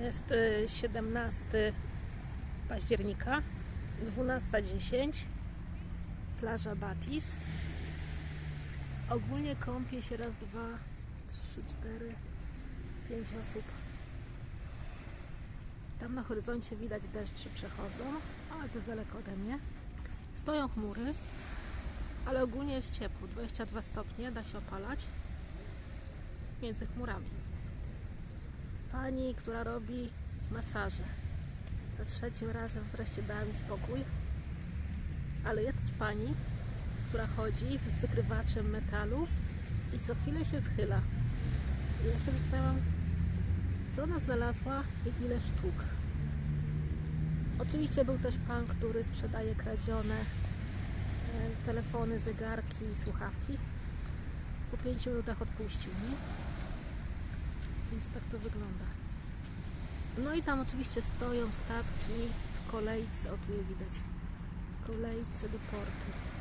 Jest y, 17 października, 12.10, plaża Batis. Ogólnie kąpie się raz, dwa, trzy, cztery, pięć osób. Tam na horyzoncie widać deszcze przechodzą, ale to jest daleko ode mnie. Stoją chmury, ale ogólnie jest ciepło, 22 stopnie, da się opalać między chmurami. Pani, która robi masaże. Za trzecim razem wreszcie dała mi spokój. Ale jest też pani, która chodzi z wykrywaczem metalu i co chwilę się schyla. I ja się zastanawiam, co ona znalazła i ile sztuk. Oczywiście był też pan, który sprzedaje kradzione e, telefony, zegarki i słuchawki. Po 5 minutach odpuścił mi. Więc tak to wygląda. No i tam oczywiście stoją statki w kolejce, o tu je widać, w kolejce do portu.